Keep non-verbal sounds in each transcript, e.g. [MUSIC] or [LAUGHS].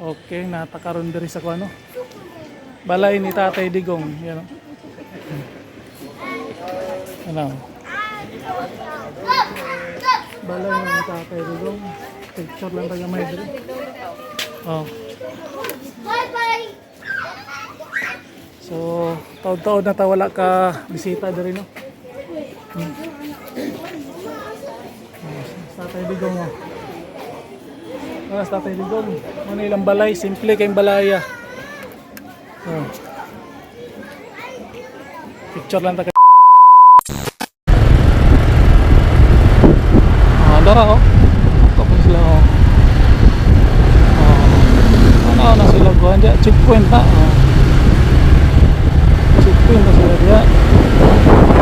Okay, natakaroon diri sa kuano. Balay ni Tatay Digong, yan. Ano? Balay ni Tatay Digong. Picture lang tayo may diri. Oh. Bye-bye! So, taon-taon na ta wala ka bisita diri no. Hmm. Tatay Digong oh. Ano sa Tatay Digong? Ano ilang balay? Simple kayong balaya. Oh. Picture lang ta kay Ah, dara oh. Tapos sila oh. Oh. Ano na sila kuhan diya? Checkpoint na. Oh. Checkpoint na sila diya. Ah.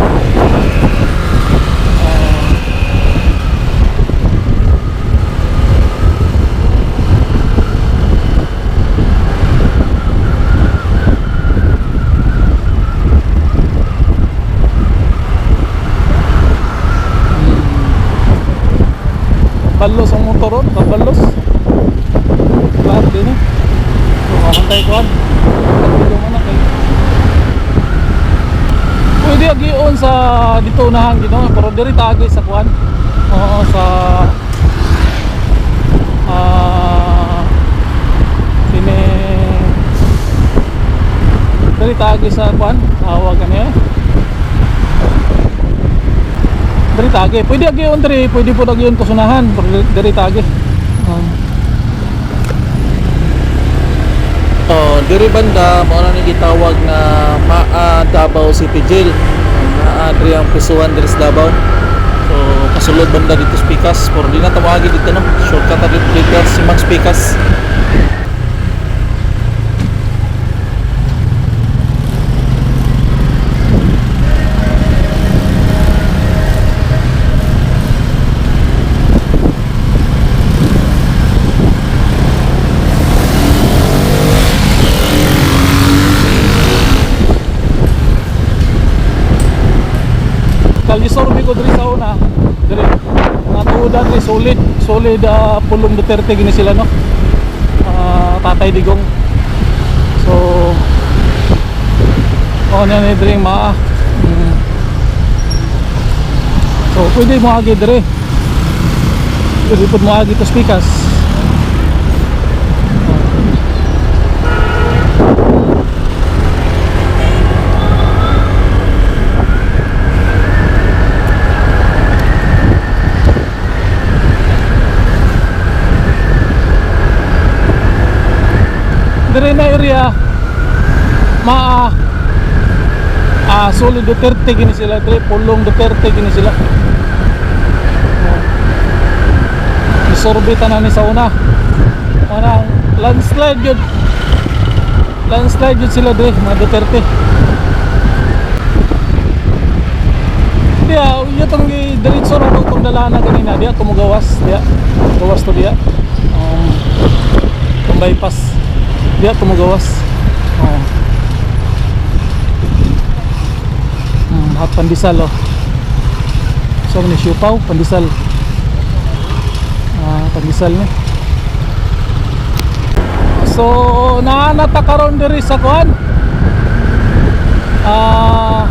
Kabalos ang motor ron, kabalos. Lahat din eh. So, kakantay ko an. Kapilo mo na kayo. Pwede sa dito unahan gino, pero diri tagi sa kuan. Oo, sa ah sini diri tagi sa kuan, tawag kaniya. Diri tagi, pwede agion diri, pwede po agion kusunahan, pero diri- tagi. Um, Oh, diri banda mo na ni gitawag na Maa Davao City Jail. Naa diri ang pisuhan diri sa Davao. So kasulod banda dito sa Pikas, pero di na tawagi dito no. Shortcut dito si Max Pikas. Kalisorbi ko diri sa una. Diri. Mga tuudan diri solid, solid ah, pulong Duterte gini sila no. Ah, Tatay Digong. So Oh, na ni diri ma. Mm. So pwede mo agi diri. Pwede pud mo agi to speakers. Diri na area maa ah solid Duterte gini sila diri pulong Duterte gini sila. Isorbitan na ni sa una una landslide yun. Landslide yun sila diri mga Duterte. Diya, yun itong diretso na itong dalana kanina. Diya, tumugawas diya, gawas to diya. Um, itong bypass. Diya, tumugawas. Oh. Hot pandesal oh. So ni siupaw, pandesal. Ah, pandesal ni. So naanata karon diri sa kuan. Ah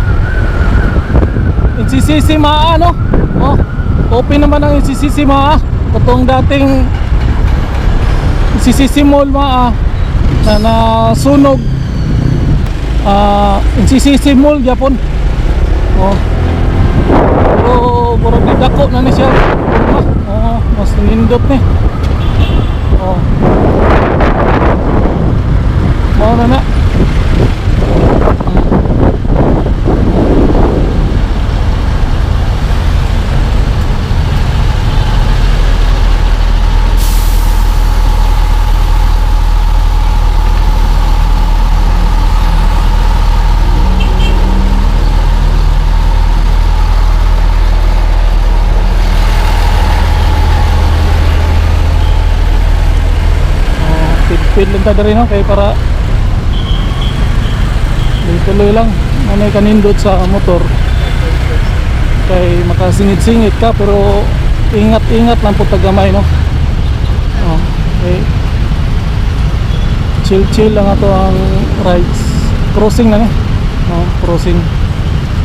NCCC Maa no? Oh, open naman ang NCCC Maa. Katong dating NCCC Mall Maa na nasunog ah NCCC Mall Japon. Oh. Pero murag ni na ni siya. Ah, oh, mas nindot ni. Oh. Mao na na. Oh, Speed lang ta diri no kay para tuloy lang. Ano kanindot sa motor. Kay makasingit-singit ka pero ingat-ingat lang po tagamay no? Oh, okay. chill chill lang ato ang rides. Crossing na ni no crossing.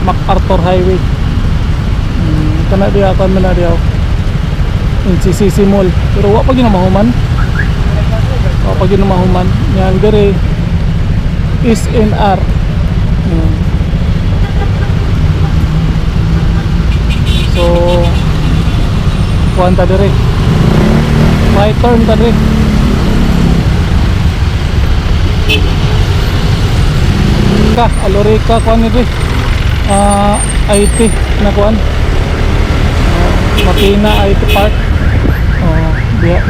MacArthur Highway. Hmm, kana diya kan na diya in CCC Mall. Pero wa pa ginamahuman wa pa ginamahuman yan dire is NR hmm. so kuan ta dire right turn ta dire ka alorika kuan ni dire ah IT na kuan uh, Makina IT Park. Oh diya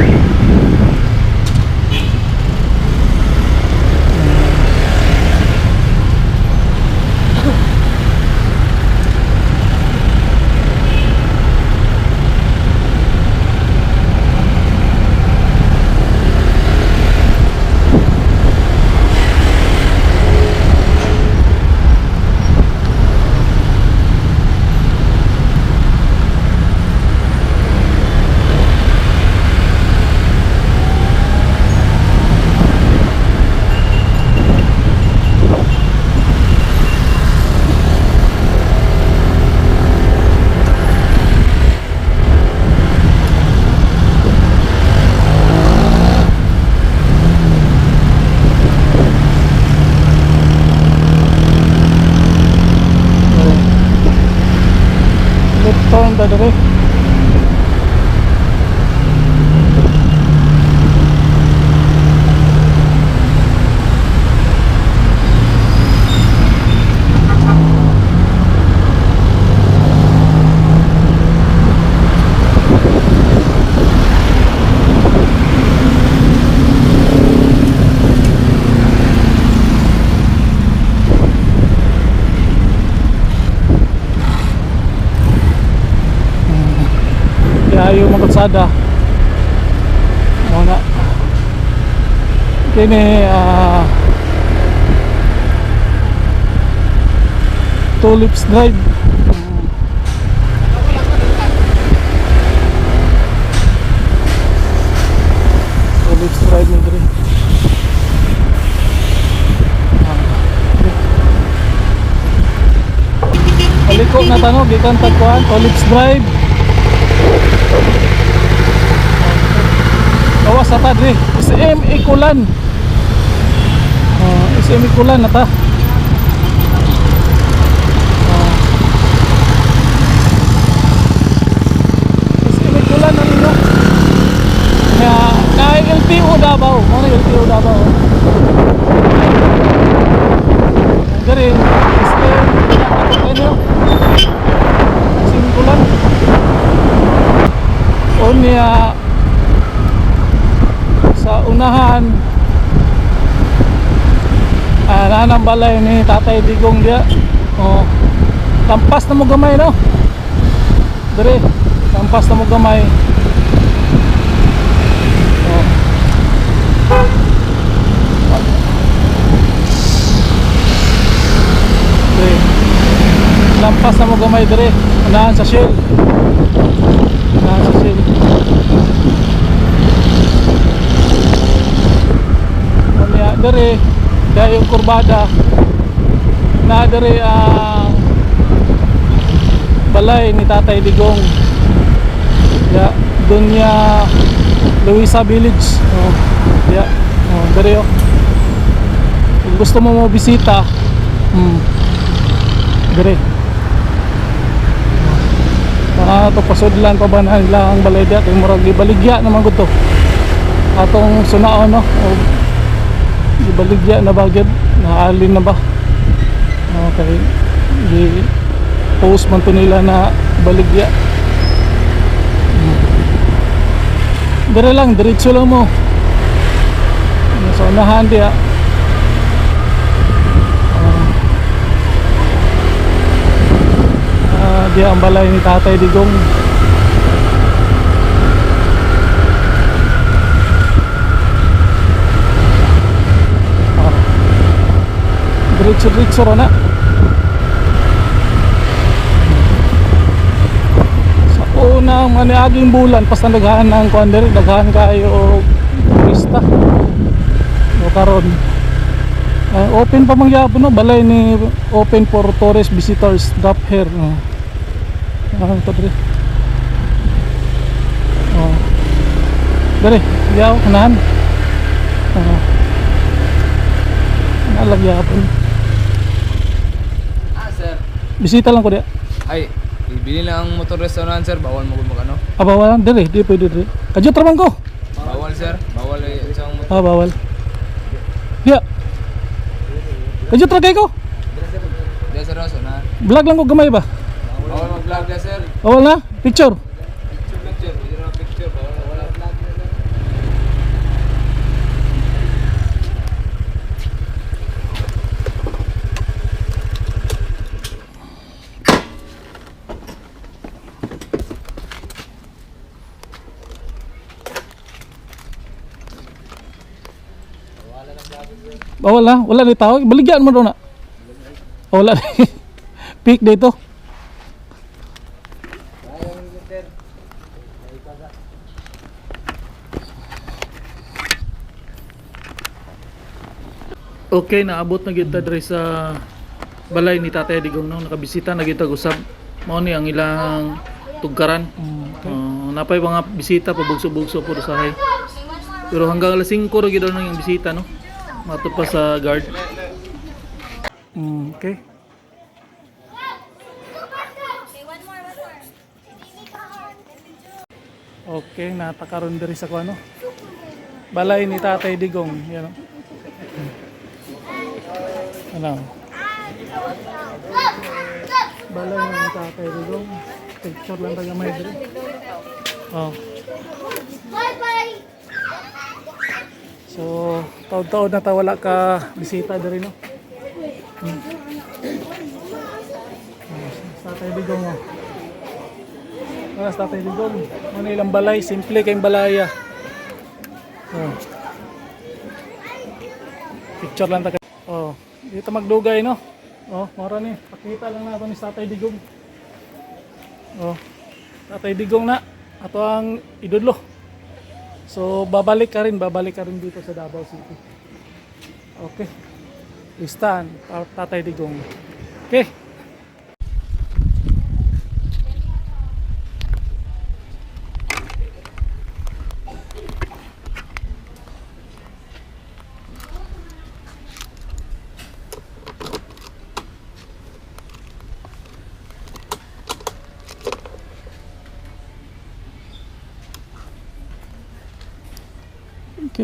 left turn ta dire kaya yung mga kalsada. Mga kini ah Tulips Drive. Tulips Drive ni diri Paliko na tanong, gikan tagkuhan, Tulips Drive Gawas na ta dre. SM Ikulan. Uh, ta. Ah. SM Ikulan na. Kaya, na LTO Davao. Mo na LTO Davao. Dere, SM Ikulan. SM Ikulan. Unahan ah, nanang balay ni Tatay Digong dia oh, lampas na mo gamay no? Dire lampas na mo gamay. Oh. dire lampas na mo gamay dire unahan sa Shell unahan sa Shell dere dahil yung kurbada na dere ang balay ni Tatay Digong. Ya, doon niya Luisa Village. Oh, ya. Oh, dere oh. Kung gusto mo mo bisita, hmm. Dere. Mga to pasudlan pa ba na ang balay diya kay murag gibaligya naman gud to. Atong sunaon no. Oh, ibaligya na ba gyud naalin na ba? Okay. Di post man to nila na baligya. Dire lang diretso lang mo. Sa unahan diya Ah, diya ang ni Tatay Digong diretso-diretso ra na sa unang maniaging bulan pas na daghan ng kuan diri daghan kayo turista. No karon. Ah, open pa man gyapon no? Balay ni open for tourist visitors drop here no? Ah ito dire oh dire yaw nalagyapon Ah, sir. Bisita lang ko dia Ay, ibili lang ang motor restaurant, sir. Bawal mo mag ano? abawalan dire di pwede dire kadyo traman ko Bawal, sir. Bawal ay isang motor. ah bawal dia kadyo tragay ko Di, sir, na. vlog lang ko gamay ba Bawal mag-vlog sir. bawal na Picture, picture. Pwede na picture. Bawal, wala vlog na, sir. Bawal na, wala ni tao. Baligyan mo daw na. Oh, Wala ni. [LAUGHS] Peak dito. Okay, naabot na kita dre sa balay ni Tatay Digong no, nakabisita na kita usab. Mao ni ang ilang tugkaran. Oh, napay mga bisita pabugso-bugso puro sahay. Pero hanggang alas 5 ra gid yung bisita no. Mato sa guard. Mm, okay. Okay, natakaron diri sa kuano. Balay ni Tatay Digong, yan. Ano? Balay ni Tatay Digong. Picture lang tayo may diri. Oh. So, taon-taon na ta wala ka bisita diri no. Sa Tatay Digong oh. Ah, sa Tatay Digong. Ano ilang balay, simple kayong balaya. Oh. Picture lang ta Oh, dito magdugay no. Oh, mora ni. Pakita lang nato ni Tatay Digong. Oh. Tatay Digong na ato ang idudlo. So babalik ka rin, babalik ka rin dito sa Davao City. Okay. Listahan, Ta- Tatay Digong. Okay.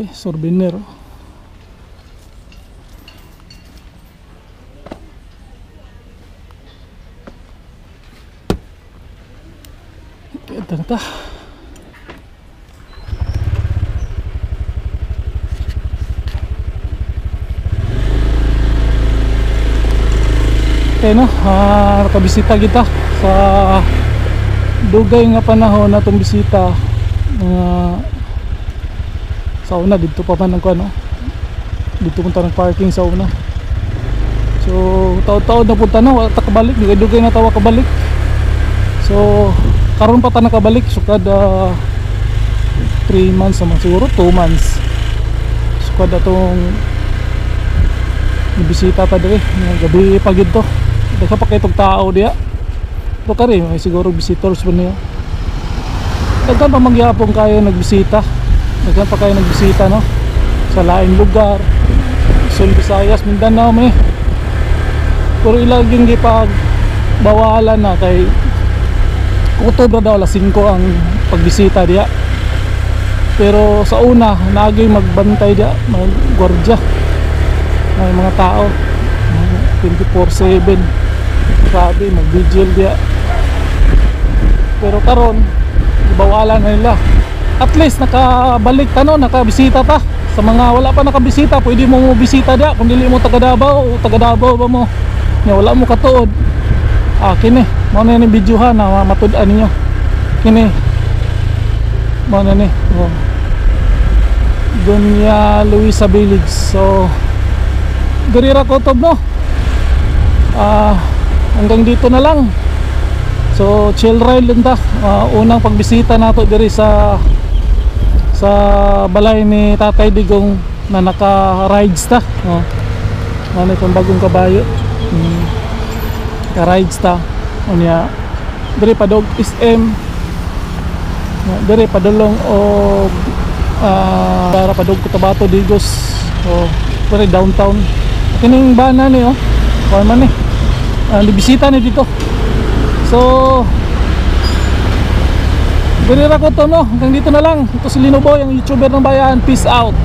Oh. Okay, ito na ta. Okay no, ah, nakabisita kita sa dugay nga panahon na itong bisita mga sa una dito pa man ang ano? Dito punta ng parking sa una so taon-taon na punta na wala ta kabalik di dugay na tawa kabalik. So karon pa ta nakabalik so kada 3 months naman siguro 2 months. So kada tong nibisita ta dire gabi pa gid to dagha pa tao diya. To kari may siguro visitors ba niya. Daghan pa mangyapon kayo nagbisita Daghan pa kayo nagbisita no sa laing lugar. Luzon, Visayas, Mindanao may. Pero ilaging gipag bawalan na kay Oktubre daw alas 5 ang pagbisita diya. Pero sa una, nagay magbantay diya, maggwardya. May mga tao. mga 24/7. Grabe, mag-vigil diya. Pero karon, bawalan na nila at least nakabalik ta no, nakabisita ta. Sa mga wala pa nakabisita, pwede mo bisita dia kung dili mo taga Davao o taga Davao ba mo. Nya wala mo katuod. Ah kini, mo na ni videohan na matud-an ninyo. Kini. Mo na ni. Oh. Dunya Luisa Village. So Garira Kotob no. Ah hanggang dito na lang. So chill ride lang ta. Ah, unang pagbisita nato diri sa sa balay ni Tatay Digong na naka-rides ta. Oh. Ano itong bagong kabayo. Mm. Ka-rides ta. O niya. Dire pa dog SM. Dire pa dolong o ah para pa dog Cotabato Digos. O dire downtown. Kining bana ni oh. Kuan man ni. Ah, bisita ni dito. So Dire ra ko to no. Hanggang dito na lang. Ito si Lino Boy, ang YouTuber ng bayan. Peace out.